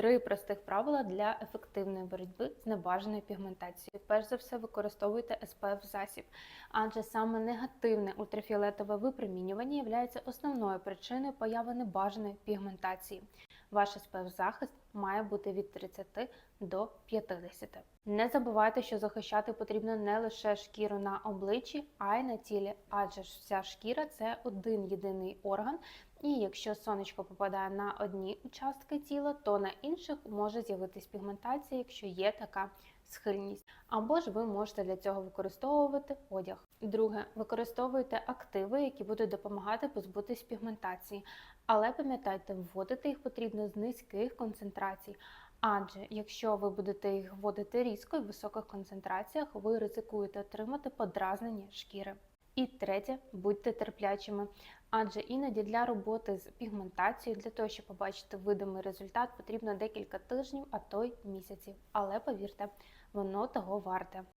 Три простих правила для ефективної боротьби з небажаною пігментацією. Перш за все, використовуйте SPF засіб, адже саме негативне ультрафіолетове випромінювання є основною причиною появи небажаної пігментації. Ваш SPF захист має бути від 30 до 50. Не забувайте, що захищати потрібно не лише шкіру на обличчі, а й на тілі, адже ж вся шкіра це один єдиний орган. І якщо сонечко попадає на одні участки тіла, то на інших може з'явитись пігментація, якщо є така схильність. Або ж ви можете для цього використовувати одяг. Друге, використовуйте активи, які будуть допомагати позбутись пігментації. Але пам'ятайте, вводити їх потрібно з низьких концентрацій. Адже якщо ви будете їх вводити різко і в високих концентраціях, ви ризикуєте отримати подразнення шкіри. І третє, будьте терплячими, адже іноді для роботи з пігментацією, для того, щоб побачити видимий результат, потрібно декілька тижнів, а то й місяців. Але повірте, воно того варте.